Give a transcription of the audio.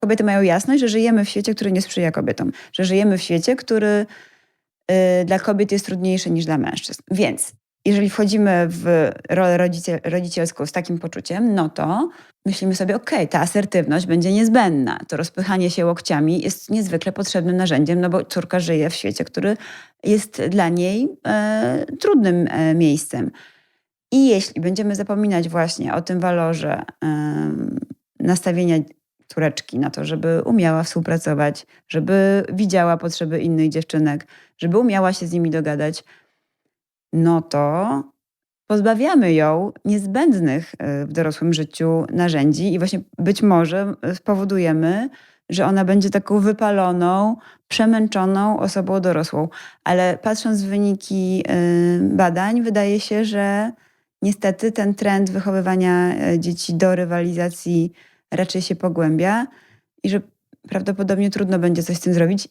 kobiety mają jasność, że żyjemy w świecie, który nie sprzyja kobietom, że żyjemy w świecie, który y, dla kobiet jest trudniejszy niż dla mężczyzn. Więc jeżeli wchodzimy w rolę rodzicie, rodzicielską z takim poczuciem, no to myślimy sobie, okej, ta asertywność będzie niezbędna. To rozpychanie się łokciami jest niezwykle potrzebnym narzędziem, no bo córka żyje w świecie, który jest dla niej e, trudnym e, miejscem. I jeśli będziemy zapominać właśnie o tym walorze nastawienia córeczki na to, żeby umiała współpracować, żeby widziała potrzeby innych dziewczynek, żeby umiała się z nimi dogadać, no to pozbawiamy ją niezbędnych e, w dorosłym życiu narzędzi i właśnie być może spowodujemy, że ona będzie taką wypaloną, przemęczoną osobą dorosłą. Ale patrząc w wyniki y, badań, wydaje się, że niestety ten trend wychowywania e, dzieci do rywalizacji raczej się pogłębia i że prawdopodobnie trudno będzie coś z tym zrobić.